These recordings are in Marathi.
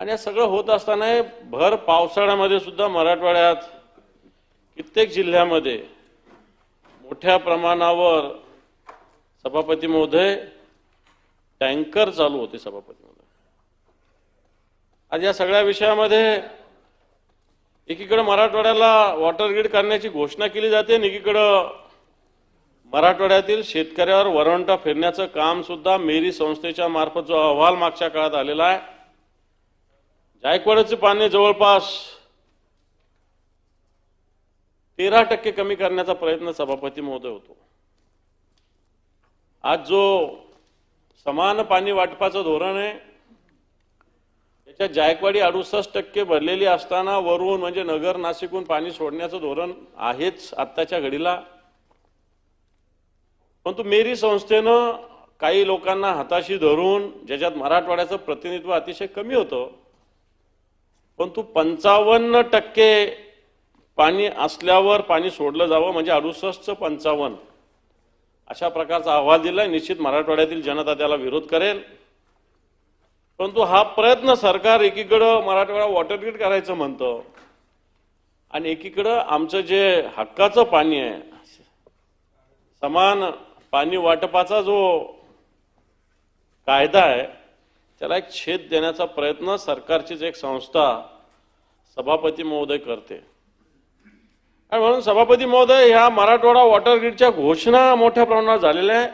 आणि हे सगळं होत असताना भर पावसाळ्यामध्ये सुद्धा मराठवाड्यात कित्येक जिल्ह्यामध्ये मोठ्या प्रमाणावर सभापती महोदय टँकर चालू होते सभापती महोदय. आज या सगळ्या विषयामध्ये एकीकडे मराठवाड्याला वॉटर ग्रीड करण्याची घोषणा केली जाते आणि एकीकडं मराठवाड्यातील शेतकऱ्यावर वरवंटा फिरण्याचं काम सुद्धा मेरी संस्थेच्या मार्फत जो अहवाल मागच्या काळात आलेला आहे जायकवाड्याचे पाणी जवळपास तेरा टक्के कमी करण्याचा प्रयत्न सभापती महोदय होतो. आज जो समान पाणी वाटपाचं धोरण आहे त्याच्यात जायकवाडी अडुसष्ट टक्के भरलेली असताना वरून म्हणजे नगर नाशिकहून पाणी सोडण्याचं धोरण आहेच आत्ताच्या घडीला. परंतु मेरी संस्थेनं काही लोकांना हाताशी धरून ज्याच्यात मराठवाड्याचं प्रतिनिधित्व अतिशय कमी होतं परंतु पंचावन्न टक्के पाणी असल्यावर पाणी सोडलं जावं म्हणजे अडुसष्टचं पंचावन्न. अशा प्रकारचा अहवाल दिलाय निश्चित मराठवाड्यातील जनता त्याला विरोध करेल. परंतु हा प्रयत्न सरकार एकीकडं मराठवाडा वॉटर ग्रीड करायचं म्हणतं आणि एकीकडं आमचं जे हक्काचं पाणी आहे समान पाणी वाटपाचा जो कायदा आहे त्याला एक छेद देण्याचा प्रयत्न सरकारचीच एक संस्था सभापती महोदय करते. आणि म्हणून सभापती महोदय ह्या मराठवाडा वॉटर ग्रीडच्या घोषणा मोठ्या प्रमाणात झालेल्या आहे.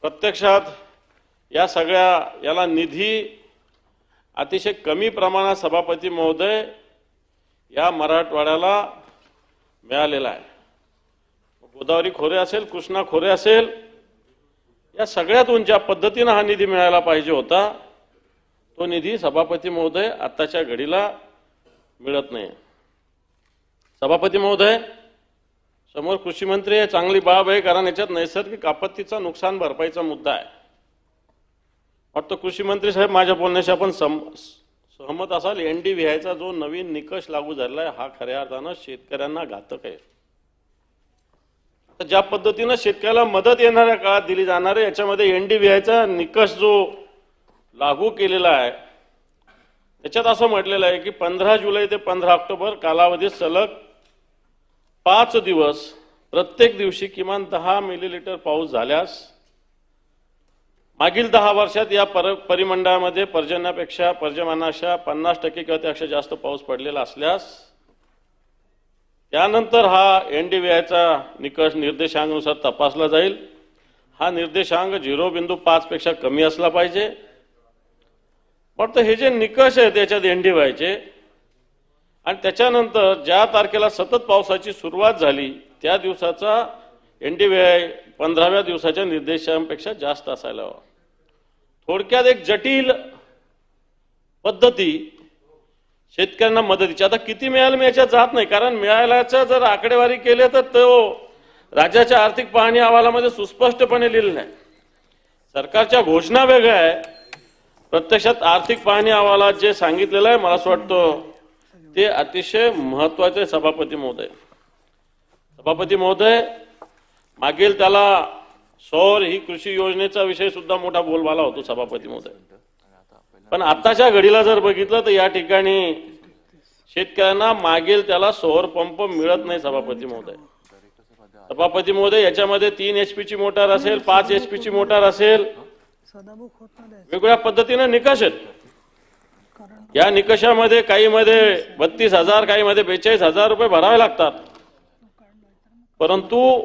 प्रत्यक्षात या सगळ्या याला निधी अतिशय कमी प्रमाणात सभापती महोदय या मराठवाड्याला मिळालेला आहे. गोदावरी खोरे असेल कृष्णा खोरे असेल या सगळ्यातून ज्या पद्धतीनं हा निधी मिळायला पाहिजे होता तो निधी सभापती महोदय आत्ताच्या घडीला मिळत नाही. सभापती महोदय समोर कृषी मंत्री हे चांगली बाब आहे कारण याच्यात नैसर्गिक आपत्तीचा नुकसान भरपाईचा मुद्दा आहे. वाटतं कृषी मंत्री साहेब माझ्या बोलण्याशी आपण सम सहमत असाल एन डी व्ही आयचा जो नवीन निकष लागू झालेला आहे हा खऱ्या अर्थानं शेतकऱ्यांना घातक आहे. ज्या पद्धतीनं शेतकऱ्याला मदत येणाऱ्या काळात दिली जाणार आहे याच्यामध्ये एनडीव्हीआयचा निकष जो लागू केलेला आहे त्याच्यात असं म्हटलेलं आहे की पंधरा जुलै ते पंधरा ऑक्टोबर कालावधीत सलग पाच दिवस प्रत्येक दिवशी किमान दहा मिलीलिटर पाऊस झाल्यास मागील दहा वर्षात या पर परिमंडळामध्ये पर्जन्यापेक्षा पर्जमानाच्या पन्नास टक्के किंवा त्यापेक्षा जास्त पाऊस पडलेला असल्यास त्यानंतर हा एन डी आयचा निकष निर्देशांकानुसार तपासला जाईल. हा निर्देशांक झिरो बिंदू पाच पेक्षा कमी असला पाहिजे. फक्त हे जे निकष आहेत त्याच्यात व्हायचे आणि त्याच्यानंतर ज्या तारखेला सतत पावसाची सुरुवात झाली त्या दिवसाचा एन डी आय पंधराव्या दिवसाच्या निर्देशांपेक्षा जास्त असायला हवा. थोडक्यात एक जटिल पद्धती शेतकऱ्यांना मदतीची. आता किती मिळालं मी याच्यात जात नाही. कारण मिळाल्याच्या जर आकडेवारी केली तर तो राज्याच्या आर्थिक पाहणी अहवालामध्ये सुस्पष्टपणे लिहिलं नाही सरकारच्या घोषणा वेगळ्या आहे. प्रत्यक्षात आर्थिक पाहणी अहवालात जे सांगितलेलं आहे मला असं वाटतं ते अतिशय महत्त्वाचे सभापती महोदय. सभापती महोदय मागील त्याला सौर ही कृषी योजनेचा विषय सुद्धा मोठा बोलबाला होतो सभापती महोदय. पण आत्ताच्या घडीला जर बघितलं तर या ठिकाणी शेतकऱ्यांना मागेल त्याला सौर पंप मिळत नाही सभापती महोदय. सभापती महोदय याच्यामध्ये तीन एच ची मोटार असेल पाच एच ची मोटार असेल. वेगवेगळ्या पद्धतीने निकष आहेत. या निकषामध्ये काही मध्ये बत्तीस हजार काही मध्ये बेचाळीस हजार रुपये भरावे लागतात. परंतु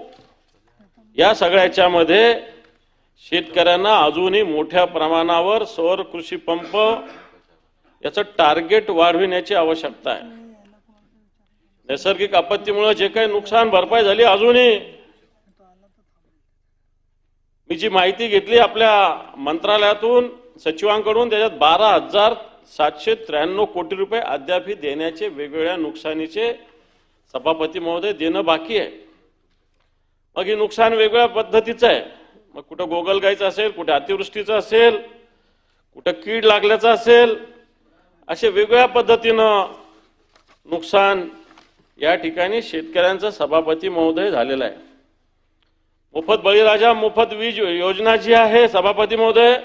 या सगळ्याच्यामध्ये शेतकऱ्यांना अजूनही मोठ्या प्रमाणावर सौर कृषी पंप याचं टार्गेट वाढविण्याची आवश्यकता आहे. नैसर्गिक आपत्तीमुळे जे काही नुकसान भरपाई झाली अजूनही मी जी माहिती घेतली आपल्या मंत्रालयातून सचिवांकडून त्याच्यात बारा हजार सातशे त्र्याण्णव कोटी रुपये अद्यापही देण्याचे वेगवेगळ्या नुकसानीचे सभापती महोदय देणं बाकी आहे. मग हे नुकसान वेगवेगळ्या पद्धतीचं आहे. मग कुठं गोगलगाईचं असेल कुठे अतिवृष्टीचं असेल कुठं कीड लागल्याचं असेल असे वेगवेगळ्या पद्धतीनं नुकसान या ठिकाणी शेतकऱ्यांचा सभापती महोदय झालेला आहे. मोफत बळीराजा मोफत वीज योजना जी आहे सभापती महोदय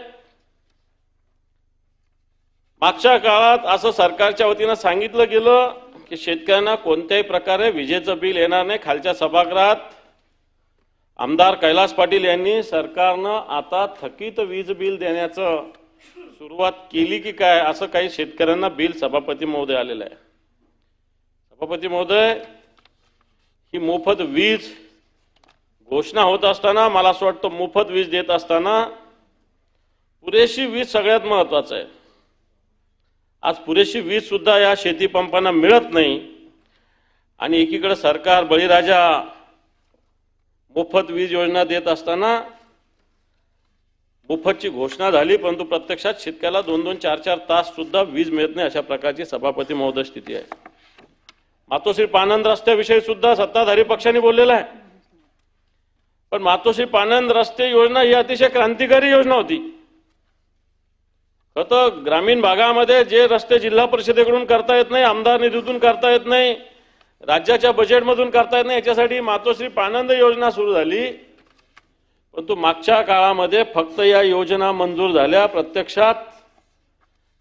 मागच्या काळात असं सरकारच्या वतीनं सांगितलं गेलं की शेतकऱ्यांना कोणत्याही प्रकारे विजेचं बिल येणार नाही. खालच्या सभागृहात आमदार कैलास पाटील यांनी सरकारनं आता थकीत वीज बिल देण्याचं सुरुवात केली की काय असं काही शेतकऱ्यांना बिल सभापती महोदय आलेलं आहे. सभापती महोदय ही मोफत वीज घोषणा होत असताना मला असं वाटतं मोफत वीज देत असताना पुरेशी वीज सगळ्यात महत्वाचं आहे. आज पुरेशी वीज सुद्धा या शेती पंपांना मिळत नाही आणि एकीकडे सरकार बळीराजा मोफत वीज योजना देत असताना मोफतची घोषणा झाली परंतु प्रत्यक्षात शेतकऱ्याला दोन दोन चार चार तास सुद्धा वीज मिळत नाही अशा प्रकारची सभापती महोदय स्थिती आहे. मातोश्री पानंद रस्त्याविषयी सुद्धा सत्ताधारी पक्षाने बोललेलं आहे. पण मातोश्री पानंद रस्ते योजना ही अतिशय क्रांतिकारी योजना होती. खरं ग्रामीण भागामध्ये जे रस्ते जिल्हा परिषदेकडून करता येत नाही आमदार निधीतून करता येत नाही राज्याच्या बजेटमधून करता येत नाही याच्यासाठी मातोश्री पानंद योजना सुरू झाली. परंतु मागच्या काळामध्ये फक्त या योजना मंजूर झाल्या प्रत्यक्षात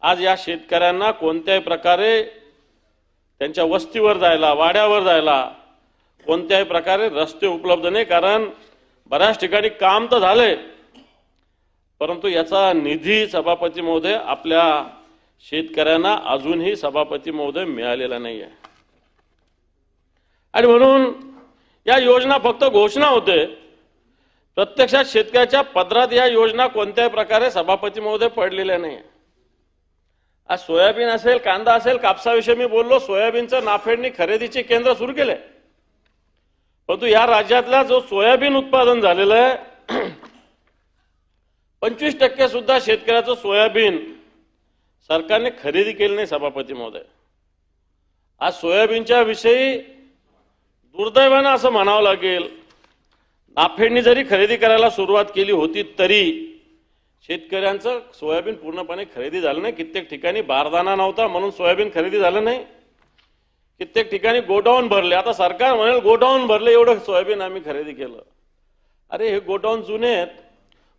आज या शेतकऱ्यांना कोणत्याही प्रकारे त्यांच्या वस्तीवर जायला वाड्यावर जायला कोणत्याही प्रकारे रस्ते उपलब्ध नाही कारण बऱ्याच ठिकाणी काम तर झाले परंतु याचा निधी सभापती महोदय आपल्या शेतकऱ्यांना अजूनही सभापती महोदय मिळालेला नाही आहे आणि म्हणून या योजना फक्त घोषणा होते. प्रत्यक्षात शेतकऱ्याच्या पदरात या योजना कोणत्याही प्रकारे सभापती महोदय पडलेल्या नाही आज सोयाबीन असेल कांदा असेल कापसाविषयी मी बोललो सोयाबीनचं नाफेडणी खरेदीचे केंद्र सुरू केले. परंतु या राज्यातला जो सोयाबीन उत्पादन झालेलं आहे पंचवीस टक्के सुद्धा शेतकऱ्याचं सोयाबीन सरकारने खरेदी केली नाही सभापती महोदय. आज सोयाबीनच्या विषयी दुर्दैवानं असं म्हणावं लागेल नाफेडनी जरी खरेदी करायला सुरुवात केली होती तरी शेतकऱ्यांचं सोयाबीन पूर्णपणे खरेदी झालं नाही. कित्येक ठिकाणी बारदाना नव्हता म्हणून सोयाबीन खरेदी झालं नाही. कित्येक ठिकाणी गोडाऊन भरले. आता सरकार म्हणेल गोडाऊन भरले एवढं सोयाबीन आम्ही खरेदी केलं. अरे हे गोडाऊन जुने आहेत.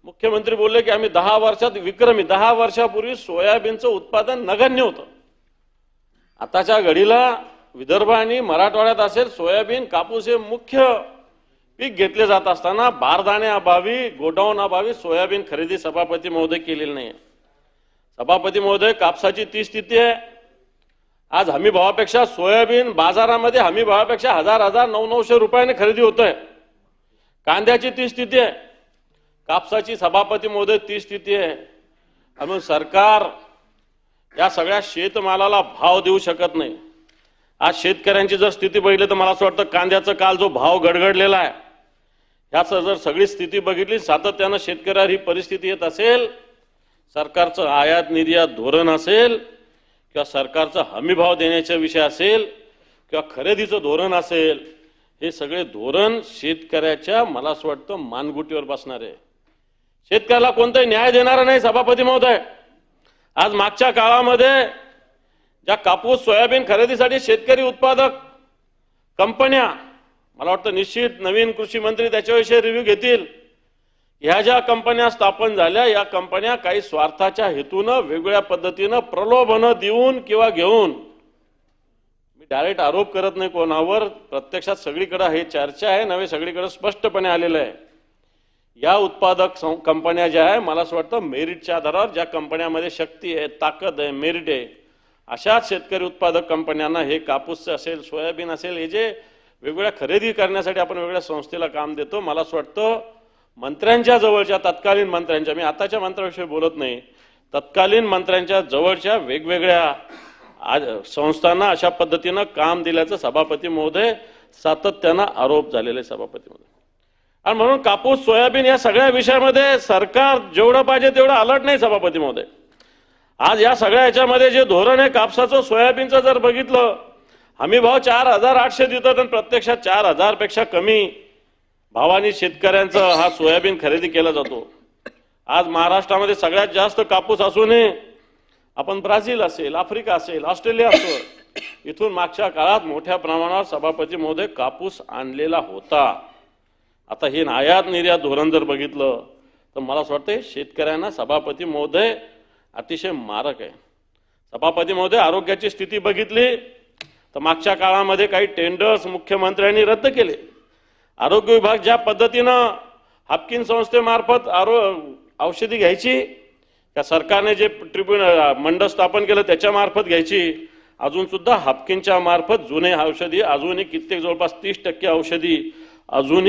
मुख्यमंत्री बोलले की आम्ही दहा वर्षात विक्रमी दहा वर्षापूर्वी सोयाबीनचं उत्पादन नगण्य होतं. आताच्या घडीला विदर्भ आणि मराठवाड्यात असेल सोयाबीन कापूस हे मुख्य पीक घेतले जात असताना बारदाण्याअभावी गोडाऊन अभावी सोयाबीन खरेदी सभापती महोदय केलेली नाही सभापती महोदय कापसाची ती स्थिती आहे. आज हमी भावापेक्षा सोयाबीन बाजारामध्ये हमी भावापेक्षा हजार हजार नऊ नऊशे रुपयाने खरेदी होत आहे कांद्याची ती स्थिती आहे. कापसाची सभापती महोदय ती स्थिती आहे. आणि म्हणून सरकार या सगळ्या शेतमालाला भाव देऊ शकत नाही. आज शेतकऱ्यांची जर स्थिती बघितली तर मला असं वाटतं कांद्याचा काल जो भाव गडगडलेला आहे ह्याचं जर सगळी स्थिती बघितली सातत्यानं शेतकऱ्यावर ही परिस्थिती येत असेल सरकारचं आयात निर्यात धोरण असेल किंवा सरकारचा हमीभाव देण्याचा विषय असेल किंवा खरेदीचं धोरण असेल हे सगळे धोरण शेतकऱ्याच्या मला असं वाटतं मानगुटीवर बसणार आहे. शेतकऱ्याला कोणताही न्याय देणारा नाही सभापती महोदय. आज मागच्या काळामध्ये ज्या कापूस सोयाबीन खरेदीसाठी शेतकरी उत्पादक कंपन्या मला वाटतं निश्चित नवीन कृषी मंत्री त्याच्याविषयी रिव्ह्यू घेतील. ह्या ज्या कंपन्या स्थापन झाल्या या कंपन्या काही स्वार्थाच्या हेतूनं वेगवेगळ्या पद्धतीनं प्रलोभनं देऊन किंवा घेऊन मी डायरेक्ट आरोप करत नाही कोणावर. प्रत्यक्षात सगळीकडे हे चर्चा आहे नव्हे सगळीकडे स्पष्टपणे आलेलं आहे. या उत्पादक सं- कंपन्या ज्या आहे मला असं वाटतं मेरिटच्या आधारावर ज्या कंपन्यामध्ये शक्ती आहे ताकद आहे मेरिट आहे अशाच शेतकरी उत्पादक कंपन्यांना हे कापूसचं असेल सोयाबीन असेल हे जे वेगवेगळ्या खरेदी करण्यासाठी आपण वेगळ्या संस्थेला काम देतो मला असं वाटतं मंत्र्यांच्या जवळच्या तत्कालीन मंत्र्यांच्या मी आताच्या मंत्र्याविषयी बोलत नाही तत्कालीन मंत्र्यांच्या जवळच्या वेगवेगळ्या संस्थांना अशा पद्धतीनं काम दिल्याचं सभापती महोदय सातत्यानं आरोप झालेले सभापती महोदय. आणि म्हणून कापूस सोयाबीन या सगळ्या विषयामध्ये सरकार जेवढं पाहिजे तेवढं अलर्ट नाही सभापती महोदय. आज या सगळ्या याच्यामध्ये जे धोरण आहे कापसाचं सोयाबीनचं जर बघितलं हमी भाव चार हजार आठशे देतात आणि प्रत्यक्षात चार हजारपेक्षा कमी भावानी शेतकऱ्यांचं हा सोयाबीन खरेदी केला जातो. आज महाराष्ट्रामध्ये सगळ्यात जास्त कापूस असूनही आपण ब्राझील असेल आफ्रिका असेल ऑस्ट्रेलिया असेल इथून मागच्या काळात मोठ्या प्रमाणावर सभापती महोदय कापूस आणलेला होता. आता हे आयात निर्यात धोरण जर बघितलं तर मला असं वाटतं शेतकऱ्यांना सभापती महोदय अतिशय मारक आहे. सभापती महोदय आरोग्याची स्थिती बघितली तर मागच्या काळामध्ये काही टेंडर्स मुख्यमंत्र्यांनी रद्द केले. आरोग्य विभाग ज्या पद्धतीनं हापकिन संस्थेमार्फत आरो औषधी घ्यायची त्या सरकारने जे ट्रिब्युनल मंडळ स्थापन केलं त्याच्यामार्फत घ्यायची अजून सुद्धा हापकिनच्या मार्फत जुने औषधी अजूनही कित्येक जवळपास तीस टक्के औषधी अजूनही